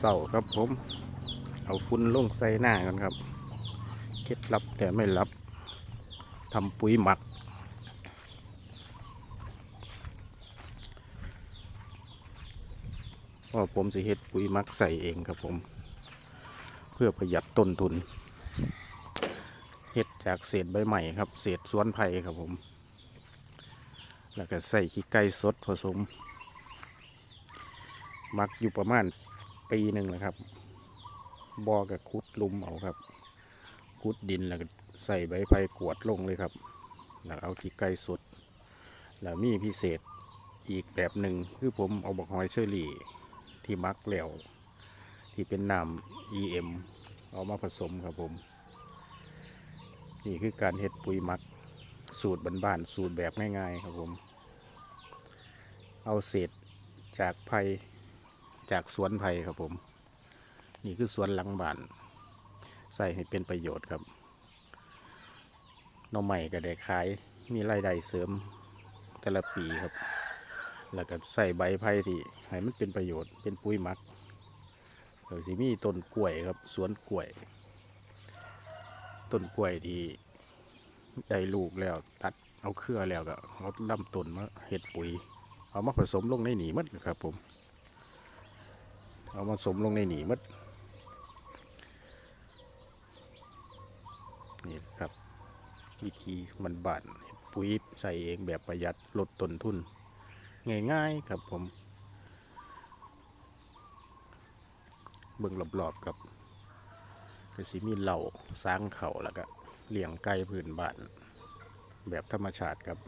เศร้าๆครับผม เอาฟุ้นลงใส่หน้ากันครับ เคล็ดลับแต่ไม่ลับทำปุ๋ยหมักว่าผมสิเฮ็ดปุ๋ยมักใส่เองครับผม เพื่อประหยัดต้นทุน เฮ็ดจากเศษใบใหม่ครับ เศษสวนไผ่ครับผม แล้วก็ใส่ขี้ไก่สดผสม มักอยู่ประมาณ ปีหนึ่งแหละครับบอกับคุดลุมเอาครับ คุดดินแล้วก็ใส่ใบไผ่กวดลงเลยครับ แล้วเอาขี้ไก่สดแล้วมีพิเศษอีกแบบหนึ่งคือผมเอาบักหอยเชอรี่ที่มักแล้วที่เป็นน้ำ EM เอามาผสมครับผม นี่คือการเฮ็ดปุ๋ยมักสูตรบ้านๆสูตรแบบง่ายๆครับผม เอาเศษจากไผ่ จากสวนไผ่ครับผม นี่คือสวนหลังบ้าน ใส่ให้เป็นประโยชน์ครับน่อใหม่ก็ได้ขาย มีรายได้เสริมแต่ละปีครับ แล้วก็ใส่ใบไผ่ที่ให้มันเป็นประโยชน์เป็นปุ๋ยมักเดี๋ยวสิมีต้นกล้วยครับ สวนกล้วย ต้นกล้วยที่ได้ลูกแล้วตัดเอาเครือแล้วก็เอาลำต้นมาเห็ดปุ๋ย เอามาผสมลงในหนีมัดครับผม เอามาสมลงในหนีมัดนี่ครับ วิธีมันบานเฮ็ดปุ๋ยใส่เองแบบประหยัดลดต้นทุน ง่ายๆครับผม เบิ่งรอบๆครับก็สิมีเหล่าสร้างเขาแล้วก็เลี้ยงไก่พื้นบ้าน แบบธรรมชาติครับ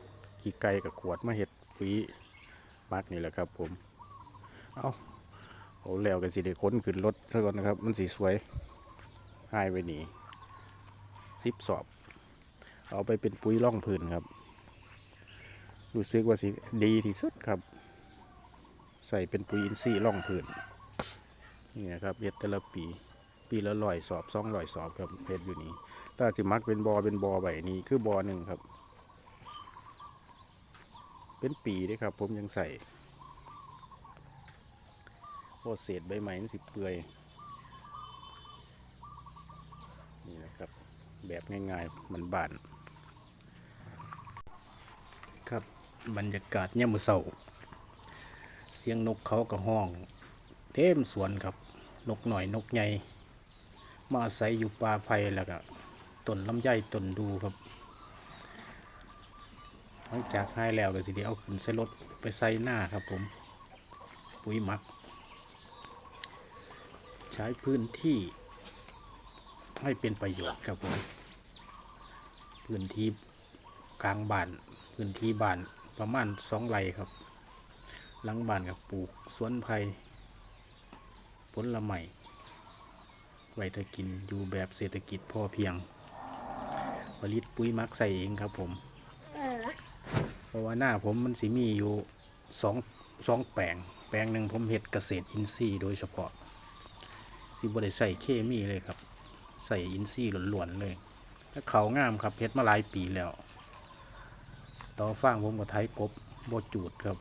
ขี้ไก่กับขวดมาเห็ดปุ๋ยมักนี่แหละครับผม เอา เอาแล้วกันสิได้ค้นขึ้นรถซะก่อนนะครับ มันสีสวยหายไปหนีซิปสอบ เอาไปเป็นปุ๋ยร่องพื้นครับ รู้สึกว่าสิดีที่สุดครับ ใส่เป็นปุ๋ยอินทรีย์ร่องพื้นนี่นะครับเฮ็ดแต่ละปี ปีละร้อยสอบสองร้อยสอบครับเฮ็ดอยู่นี่ถ้าสิมักเป็นบอเป็นบอใบนี้คือบอหนึ่งครับ เป็นปีด้วยครับ ผมยังใส่ โอเศษใบไม้มันสิเปื่อยนี่นะครับ แบบง่ายๆมันบานครับบรรยากาศเนี่ยมือเศร้าเสียงนกเขากับห้อง เต็มสวนครับ นกหน่อยนกใหญ่มาอาศัยอยู่ป่าไผ่แล้วก็ต้นลำไยต้นดูครับหลังจากให้แล้วก็สิเดี๋ยวเอาขึ้นใส่รถไปใส่หน้าครับผม ปุ๋ยหมัก ใช้พื้นที่ให้เป็นประโยชน์ครับผมพื้นที่กลางบ้านพื้นที่บ้านประมาณสองไร่ครับ หลังบ้านกับปลูกสวนไผ่ผลไม้ไว้ถ้ากินอยู่แบบเศรษฐกิจพอเพียงผลิตปุ๋ยหมักใส่เองครับผมเพราะว่าหน้าผมมันสิมีอยู่สองสองแปลง แปลงหนึ่งผมเห็ดเกษตรอินทรีย์โดยเฉพาะ สิบได้ใส่เคมีเลยครับ ใส่อินทรีย์ล้วนๆเลยแล้วเขางามครับเห็ดมาหลายปีแล้ว ต่อฟางผมกับไทยกบโบจูดครับ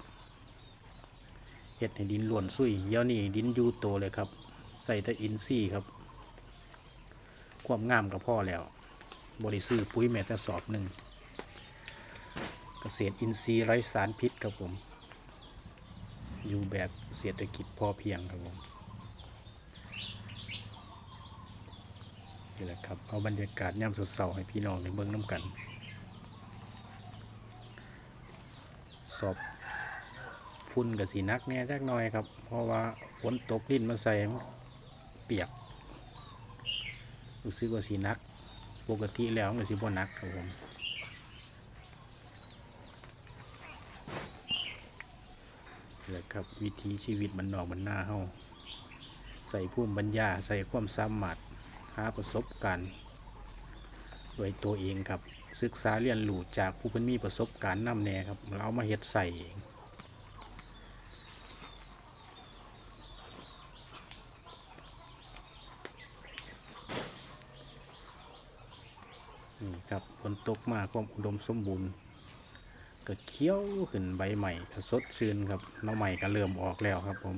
เห็ดให้ดินหลวนซุยเดี๋ยวนี้ดินยูโตเลยครับ ใส่แต่อินทรีย์ครับ ความงามกับพ่อแล้ว บริซื้อปุ๋ยแม้แต่สอบหนึ่งเกษตรอินทรีย์ไร้สารพิษครับผม อยู่แบบเศรษฐกิจพอเพียงครับผม นี่แหละครับเอาบรรยากาศย่ำสดเสาให้พี่น้องในเบื้องน้ำกัน สอบฝุ่นกับสีนักแน่จักหน่อยครับ เพราะว่าฝนตกดินมาใส่เปียกรู้สึกว่าสีนัก ปกติแล้วมันสีบ่นักครับผมนี่แหละครับวิถีชีวิตมันนอกมันหน้าเฮาใส่ภูมิปัญญาใส่ความสามารถ หาประสบการณ์ด้วยตัวเองครับ ศึกษาเรียนรู้จากผู้เป็นมีประสบการณ์นำแน่ครับเราเอามาเฮ็ดใส่เองนี่ครับฝนตกมากความอุดมสมบูรณ์ก็เคี้ยวขึ้นใบใหม่สดชื่นครับน้อใหม่ก็เริ่มออกแล้วครับผม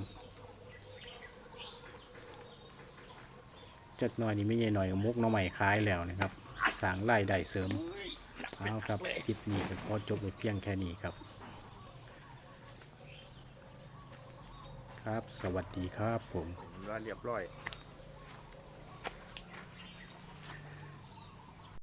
จักหน่อยนี่ไม่ใช่หน่อยกับมุกหน้องใหม่คล้ายแล้วนะครับสร้างรายได้เสริมเอาครับคลิปนี้ก็ขอจบไปเพียงแค่นี้ครับ ครับสวัสดีครับผมว่าเรียบร้อย